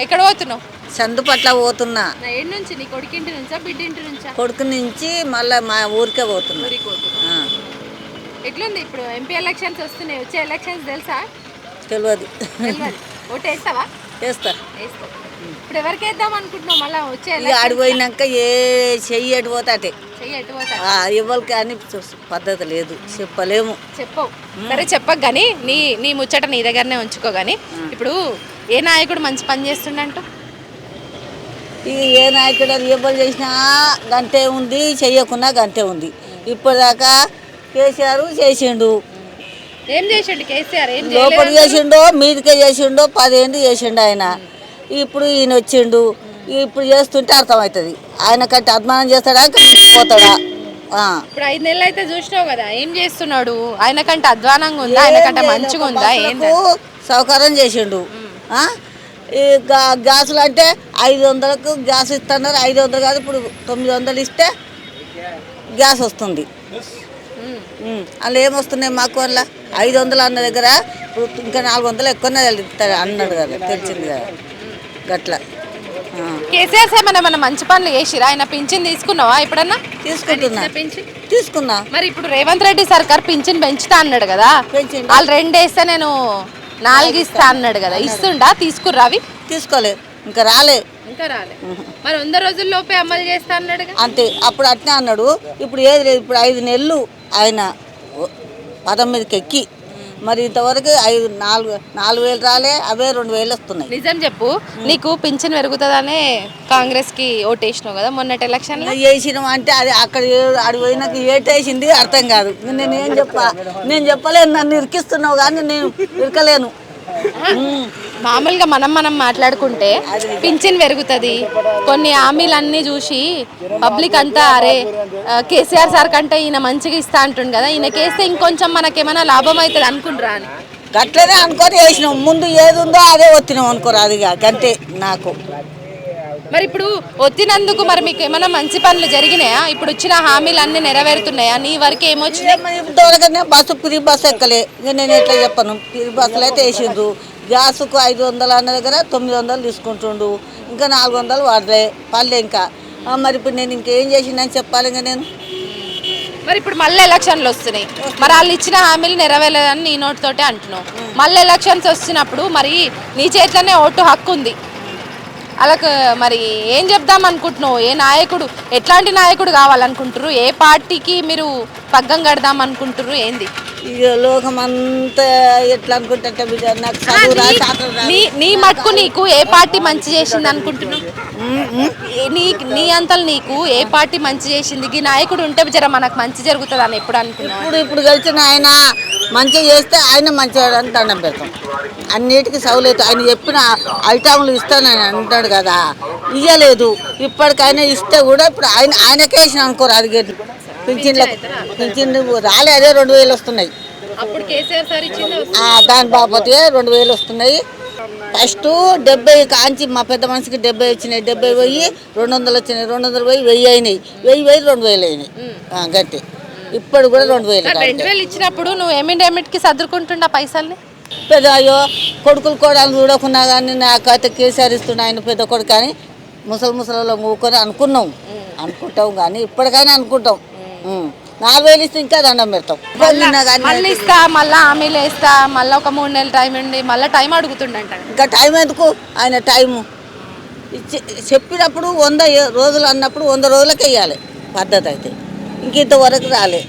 ఎక్కడ పోతున్నావు? చందు పట్ల పోతున్నా. నుంచి నీ కొడుకింటి నుంచా బిడ్డింటి నుంచా? కొడుకు నుంచి మళ్ళీ మా ఊరికే పోతున్నా. ఊరికి పోతున్నావు ఆ, ఎట్లుంది ఇప్పుడు? ఎంపీ ఎలక్షన్స్ వస్తున్నాయి వచ్చే ఎలక్షన్స్ తెలుసా? తెలియదు తెలియదు ఓటు వేస్తావా? చేస్తా వేస్తావు ఇప్పుడు ఎవరికి వేద్దాం అనుకుంటున్నావు మళ్ళీ వచ్చే ఇక ఎలక్షన్ ఆడిపోయినాక ఏ చెయ్యి అటే చెయ్యి ఎటు పోతా అని చూ- పద్ధతి లేదు. చెప్పలేము. చెప్పవు. సరే చెప్పకు కానీ నీ నీ ముచ్చట నీ దగ్గరనే ఉంచుకో కానీ ఇప్పుడు ఏ నాయకుడు మంచి పని చేస్తుండంటూ? ఈ ఏ నాయకుడు ఇవ్వలు చేసినా గంతే ఉంది చెయ్యకున్నా గంతే ఉంది. ఇప్పటిదాకా కేసీఆర్ చేసిండు. ఏం చేసిండు కేసీఆర్? ఏం లోపల చేసిండో మీదికే చేసిండో పదేండు చేసిండు ఆయన. ఇప్పుడు ఈయన వచ్చిండు. ఇప్పుడు చేస్తుంటే అర్థమవుతుంది. ఆయన కంటే అభిమానం చేస్తాడా పోతాడా. ఇప్పుడు ఐదు నెలలు అయితే చూసినావు కదా ఏం చేస్తున్నాడు? ఆయన కంటే అధ్వానంగా ఉందా? ఆయన కంటే మంచిగా ఉందా? సౌకర్యం చేసిండు? ఈ గా- గ్యాసులు అంటే ఐదు వందలకు గ్యాస్ ఇస్తున్నారు. ఐదు వందలు కాదు ఇప్పుడు తొమ్మిది వందలు ఇస్తే గ్యాస్ వస్తుంది. అందులో ఏమొస్తున్నాయి మాకు వల్ల ఐదు వందలు అన్న దగ్గర ఇప్పుడు ఇంకా నాలుగు వందలు ఎక్కువనే ఇస్తారు అన్నాడు కదా తెలిసింది కదా. గట్ల. కేసీఆర్ మన మంచి పనులు చేసిరా? ఆయన పింఛన్ తీసుకున్నావా ఎప్పుడన్నా? తీసుకుంటున్నా. తీసుకున్నా. మరి ఇప్పుడు రేవంత్ రెడ్డి సర్కార్ పింఛన్ పెంచుతా అన్నాడు కదా. వాళ్ళు రెండు వేస్తే నేను నాలుగు ఇస్తా అన్నాడు కదా. ఇస్తుండా? తీసుకుర్రా అవి. తీసుకోలే ఇంకా రాలే. ఇంకా రాలే. మరి వంద రోజుల్లోపే అమలు చేస్తా అన్నాడుగా అంతే. అప్పుడు అట్నే అన్నాడు. ఇప్పుడు ఏది లేదు. ఇప్పుడు ఐదు నెలలు ఆయన పదం మీదకి ఎక్కి మరి ఇంతవరకు ఐదు నాలుగు నాలుగు వేలు రాలే అవే రెండు వేలు వస్తున్నాయి. నిజం చెప్పు. నీకు పింఛన్ పెరుగుతుందనే కాంగ్రెస్కి ఓటేసినావు కదా మొన్నటి ఎలక్షన్లో వేసినాం అంటే అది అక్కడ ఆడ పోయినాక ఏటేసింది అర్థం కాదు. నేను ఏం చెప్పా? నేను చెప్పలేను. నన్ను ఇరికిస్తున్నావు కానీ నేను ఇరకలేను. మామూలుగా మనం మనం మాట్లాడుకుంటే పింఛన్ పెరుగుతుంది. కొన్ని హామీలన్నీ చూసి పబ్లిక్ అంతా అరే కేసీఆర్ సార్ కంటే ఈయన మంచిగా ఇస్తా అంటుండు కదా. ఈయన కేస్తే ఇంకొంచెం మనకేమైనా లాభం అవుతుంది అనుకుంటారా అని. గట్లనే అనుకొని వేసినాం ముందు ఏది ఉందో అదే వచ్చినాం అనుకోరు అది అంతే నాకు. మరి ఇప్పుడు వచ్చినందుకు మరి మీకు ఏమైనా మంచి పనులు జరిగినాయా? ఇప్పుడు వచ్చిన హామీలు అన్ని నెరవేరుతున్నాయా? నీ వరకు ఏమొచ్చినాయి? దూరగానే బస్సు ఫ్రీ బస్సు ఎక్కలే. నేను ఎట్లా చెప్పను? ఫ్రీ బస్సులు అయితే వేసిండ్రు. గ్యాస్కు ఐదు వందలు అన్న దగ్గర తొమ్మిది వందలు తీసుకుంటుండు. ఇంకా నాలుగు వందలు వాడలే పల్లె ఇంకా. మరి ఇప్పుడు నేను ఇంకేం చేసిందని చెప్పాలి ఇంకా నేను? మరి ఇప్పుడు మళ్ళీ ఎలక్షన్లు వస్తున్నాయి. మరి వాళ్ళు ఇచ్చిన హామీలు నెరవేరలేదని నీ నోటితోటే అంటున్నావు. మళ్ళీ ఎలక్షన్స్ వచ్చినప్పుడు మరి నీ చేతిలోనే ఓటు హక్కు ఉంది. అలాగ మరి ఏం చెప్దాం అనుకుంటున్నావు? ఏ నాయకుడు ఎట్లాంటి నాయకుడు కావాలనుకుంటున్నారు ఏ పార్టీకి మీరు పగ్గం కడదాం అనుకుంటున్నారు ఏంది? ఇక లోకం అంతా ఎట్లా అనుకుంటే బిడ్డ నాకు చదువు రా శాస్త్రం రా. నీ నీ మట్టుకు నీకు ఏ పార్టీ మంచి చేసింది అనుకుంటున్నావు. ఏ- నీ నీ అంతలు నీకు ఏ పార్టీ మంచి చేసింది? ఈ నాయకుడు ఉంటే జర మనకు మంచి జరుగుతుంది అని ఎప్పుడు అనుకున్నావు? ఇప్పుడు ఇప్పుడు గెలిచిన ఆయన మంచిగా చేస్తే ఆయన మంచిగా అని దండం పెడతాం. అన్నిటికీ సౌలత్ ఆయన చెప్పిన ఐటమ్లు ఇస్తానని అంటాడు కదా. ఇయ్యలేదు. ఇప్పటికైనా ఇస్తే కూడా ఇప్పుడు ఆయన ఆయనకే వేసిన అనుకోరు అది గెలి- పింఛన్లకు పింఛన్ రాలే అదే రెండు వేలు వస్తున్నాయి. దాని బాపతే రెండు వేలు వస్తున్నాయి. ఫస్ట్ డెబ్బై కాంచి మా పెద్ద మనిషికి డెబ్బై వచ్చినాయి డెబ్బై పోయి రెండు వందలు వచ్చినాయి రెండు వందలు పోయి వెయ్యి అయినాయి. వెయ్యి వెయ్యి రెండు వేలు అయినాయి. గట్టి. ఇప్పుడు కూడా రెండు వేలు రెండు వేలు ఇచ్చినప్పుడు నువ్వు ఏమిటి ఏమిటికి సర్దుకుంటుండ పైసల్ని? పెద్ద అయ్యో కొడుకులు కోడలు చూడకున్నా కానీ నాకైతే కేసీఆర్ ఇస్తున్నా ఆయన పెద్ద కొడుకు కానీ ముసలి ముసలిలో ఊకొని అనుకున్నాం. అనుకుంటాం కానీ ఇప్పటికైనా అనుకుంటాం. ఉం. నాలుగు వేలు ఇస్తే ఇంకా దండం పెడతాం. మళ్ళీ ఇస్తా మళ్ళీ హామీలు వేస్తా మళ్ళీ ఒక మూడు నెలలు టైం ఉండి మళ్ళీ టైం అడుగుతుండంట. ఇంకా టైం ఎందుకు? ఆయన టైము. ఇచ్చి చెప్పినప్పుడు వంద రోజులు అన్నప్పుడు వంద రోజులకి వేయాలి పద్ధతి అయితే ఇంక ఇంతవరకు రాలే.